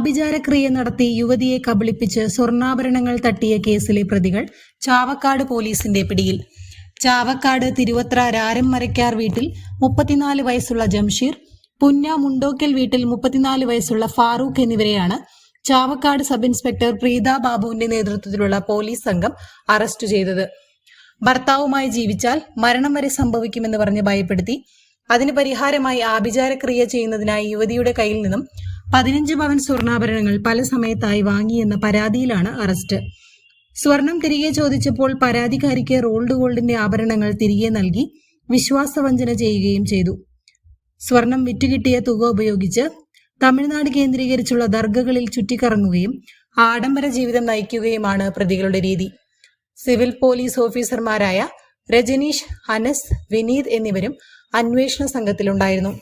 ആഭിചാരക്രിയ നടത്തി യുവതിയെ കബളിപ്പിച്ച് സ്വർണാഭരണങ്ങൾ തട്ടിയ കേസിലെ പ്രതികൾ ചാവക്കാട് പോലീസിന്റെ പിടിയിൽ. ചാവക്കാട് തിരുവത്ര രാരം മരക്കാർ വീട്ടിൽ മുപ്പത്തിനാല് വയസ്സുള്ള ജംഷീർ പുന്ന മുണ്ടോക്കൽ വീട്ടിൽ മുപ്പത്തിനാല് വയസ്സുള്ള ഫാറൂഖ് എന്നിവരെയാണ് ചാവക്കാട് സബ് ഇൻസ്പെക്ടർ പ്രീത ബാബുവിന്റെ നേതൃത്വത്തിലുള്ള പോലീസ് സംഘം അറസ്റ്റ് ചെയ്തത്. ഭർത്താവുമായി ജീവിച്ചാൽ മരണം വരെ സംഭവിക്കുമെന്ന് പറഞ്ഞ് ഭയപ്പെടുത്തി. അതിന് പരിഹാരമായി ആഭിചാരക്രിയ ചെയ്യുന്നതിനായി യുവതിയുടെ കയ്യിൽ നിന്നും പതിനഞ്ച് പവൻ സ്വർണാഭരണങ്ങൾ പല സമയത്തായി വാങ്ങിയെന്ന പരാതിയിലാണ് അറസ്റ്റ്. സ്വർണം തിരികെ ചോദിച്ചപ്പോൾ പരാതിക്കാരിക്ക് റോൾഡ് ഗോൾഡിന്റെ ആഭരണങ്ങൾ തിരികെ നൽകി വിശ്വാസവഞ്ചന ചെയ്യുകയും ചെയ്തു. സ്വർണം വിറ്റുകിട്ടിയ തുക ഉപയോഗിച്ച് തമിഴ്നാട് കേന്ദ്രീകരിച്ചുള്ള ദർഗകളിൽ ചുറ്റിക്കറങ്ങുകയും ആഡംബര ജീവിതം നയിക്കുകയുമാണ് പ്രതികളുടെ രീതി. സിവിൽ പോലീസ് ഓഫീസർമാരായ രജനീഷ് അനസ് വിനീത് എന്നിവരും അന്വേഷണ സംഘത്തിലുണ്ടായിരുന്നു.